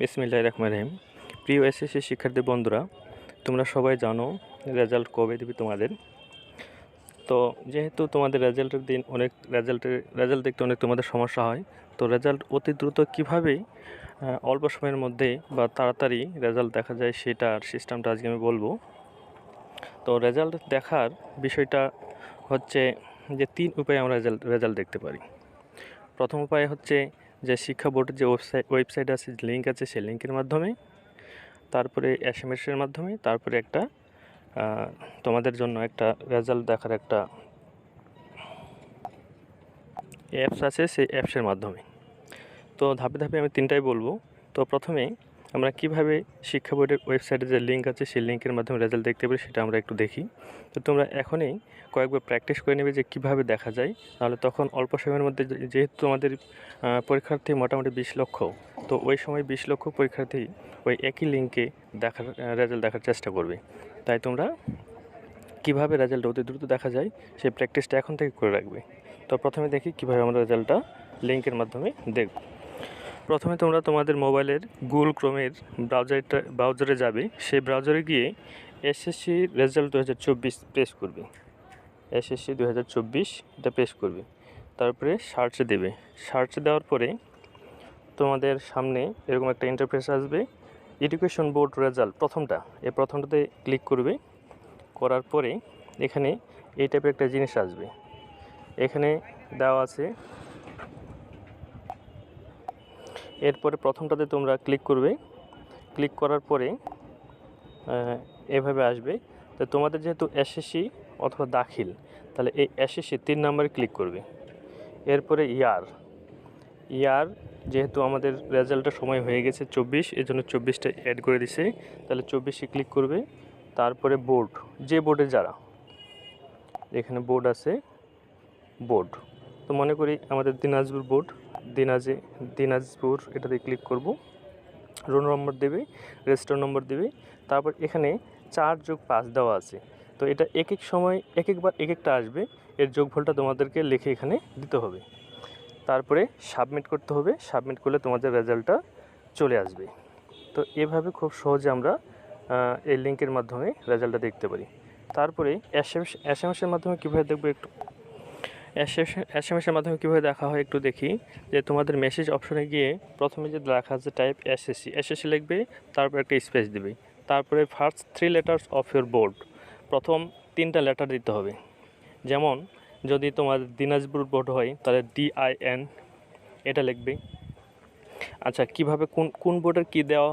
বিসমিল্লাহ রহমান রহিম। প্রিয় এসএসসি শিক্ষার্থী বন্ধুরা, তোমরা সবাই জানো রেজাল্ট কবে দেবে তোমাদের। তো যেহেতু তোমাদের রেজাল্টের দিন অনেক রেজাল্টের রেজাল্ট দেখতে অনেক তোমাদের সমস্যা হয়, তো রেজাল্ট অতি দ্রুত কীভাবে অল্প সময়ের মধ্যে বা তাড়াতাড়ি রেজাল্ট দেখা যায় সেটার সিস্টেমটা আজকে আমি বলব। তো রেজাল্ট দেখার বিষয়টা হচ্ছে যে তিন উপায়ে আমরা রেজাল্ট রেজাল্ট দেখতে পারি। প্রথম উপায় হচ্ছে যে শিক্ষা বোর্ডের যে ওয়েবসাইট ওয়েবসাইট আছে লিঙ্ক আছে, সেই লিঙ্কের মাধ্যমে তারপরে এস এম এসের মাধ্যমে তারপরে একটা তোমাদের জন্য একটা রেজাল্ট দেখার একটা অ্যাপস আছে, সেই অ্যাপসের মাধ্যমে তো ধাপে ধাপে আমি তিনটাই বলব। তো প্রথমে আমরা কীভাবে শিক্ষা বোর্ডের ওয়েবসাইটে যে লিঙ্ক আছে সেই লিঙ্কের মাধ্যমে রেজাল্ট দেখতে পারি সেটা আমরা একটু দেখি। তো তোমরা এখনই কয়েকবার প্র্যাকটিস করে নেবে যে কীভাবে দেখা যায় তাহলে তখন অল্প সময়ের মধ্যে যেহেতু তোমাদের আহ, পরীক্ষার্থী মোটামুটি বিশ লক্ষ তো ওই সময় বিশ লক্ষ পরীক্ষার্থী ওই একই লিঙ্কে দেখার রেজাল্ট দেখার চেষ্টা করবে। তাই তোমরা কীভাবে রেজাল্ট অতি দ্রুত দেখা যায় সেই প্র্যাকটিসটা এখন থেকে করে রাখবে। তো প্রথমে দেখি কীভাবে আমরা রেজাল্টটা লিঙ্কের মাধ্যমে দেখব। প্রথমে তোমরা তোমাদের মোবাইলের গুগল ক্রোমের ব্রাউজারটা, ব্রাউজারে যাবে। সেই ব্রাউজারে গিয়ে এসএসসি রেজাল্ট দু হাজার চব্বিশ প্রেস করবে। এসএসসি দু হাজার চব্বিশ এটা প্রেস করবে। তারপরে সার্চে দেবে। সার্চে দেওয়ার পরে তোমাদের সামনে এরকম একটা ইন্টারফেস আসবে। এডুকেশন বোর্ড রেজাল্ট প্রথমটা। এই প্রথমটাতে ক্লিক করবে। করার পরে এখানে এই টাইপের একটা জিনিস আসবে। এখানে দেওয়া আছে এরপরে প্রথমটাতে তোমরা ক্লিক করবে। ক্লিক করার পরে এভাবে আসবে। তো তোমাদের যেহেতু এসএসসি অথবা দাখিল, তাহলে এই এসএসসি তিন নম্বরে ক্লিক করবে। এরপরে ইয়ার ইয়ার যেহেতু আমাদের রেজাল্টের সময় হয়ে গেছে চব্বিশ এই জন্য চব্বিশটা অ্যাড করে দিছে। তাহলে চব্বিশে ক্লিক করবে। তারপরে বোর্ড যে বোর্ডে যারা এখানে বোর্ড আছে বোর্ড তো মনে করি আমাদের দিনাজপুর বোর্ড দিনাজে, দিনাজপুর, এটাতে ক্লিক করব। রোল নম্বর দেবে রেজিস্টার নম্বর দেবে। তারপর এখানে চার যোগ পাঁচ দেওয়া আছে। তো এটা এক এক সময় এক একবার এক একটা আসবে। এর যোগফলটা তোমাদেরকে লিখে এখানে দিতে হবে। তারপরে সাবমিট করতে হবে। সাবমিট করলে তোমাদের রেজাল্টটা চলে আসবে। তো এভাবে খুব সহজে আমরা এই লিঙ্কের মাধ্যমে রেজাল্টটা দেখতে পারি। তারপরে এস এম এস এম এসের মাধ্যমে কীভাবে দেখব একটু? এস এম এসের মাধ্যমে কীভাবে দেখা হয় একটু দেখি, যে তোমাদের মেসেজ অপশনে গিয়ে প্রথমে যে লেখা আছে টাইপ এসএসসি এসএসসি লিখবে, তারপর একটা স্পেস দিবে। তারপরে first three letters of your board প্রথম তিনটা লেটার দিতে হবে। যেমন, যদি তোমার দিনাজপুর বোর্ড হয়, তাহলে ডিআইএন এটা লিখবে। আচ্ছা কীভাবে, কোন কোন বোর্ডের কী দেওয়া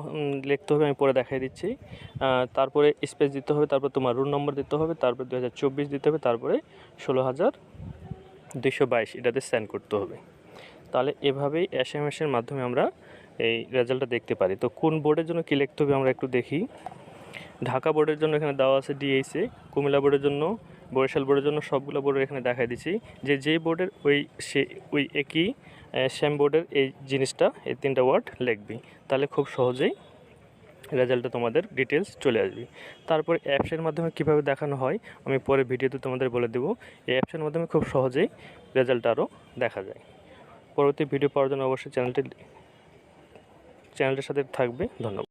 লিখতে হবে আমি পরে দেখাই দিচ্ছি। তারপরে স্পেস দিতে হবে, তারপর তোমার রুল নম্বর দিতে হবে, তারপর দু হাজার চব্বিশ দিতে হবে, তারপরে ষোলো হাজার দুইশো বাইশ, এটাতে সেন্ড করতে হবে। তাহলে এভাবেই এস এম এসের মাধ্যমে আমরা এই রেজাল্টটা দেখতে পারি। তো কোন বোর্ডের জন্য কী লিখতে হবে আমরা একটু দেখি। ঢাকা বোর্ডের জন্য এখানে দেওয়া আছে ডিএইসে কুমিল্লা বোর্ডের জন্য, বরিশাল বোর্ডের জন্য সবগুলো বোর্ডের এখানে দেখাই দিচ্ছি। যে যেই বোর্ডের ওই সে, ওই একই শ্যাম বোর্ডের এই জিনিসটা, এই তিনটা ওয়ার্ড লিখবি। তাহলে খুব সহজেই রেজাল্টটা তোমাদের ডিটেলস চলে আসবে। তারপর অ্যাপসের মাধ্যমে কীভাবে দেখানো হয়, আমি পরে ভিডিওতে তোমাদের বলে দেবো। এই অ্যাপসের মাধ্যমে খুব সহজেই রেজাল্ট আরও দেখা যায়। পরবর্তী ভিডিও পাওয়ার জন্য অবশ্যই চ্যানেলটি চ্যানেলটির সাথে থাকবে। ধন্যবাদ।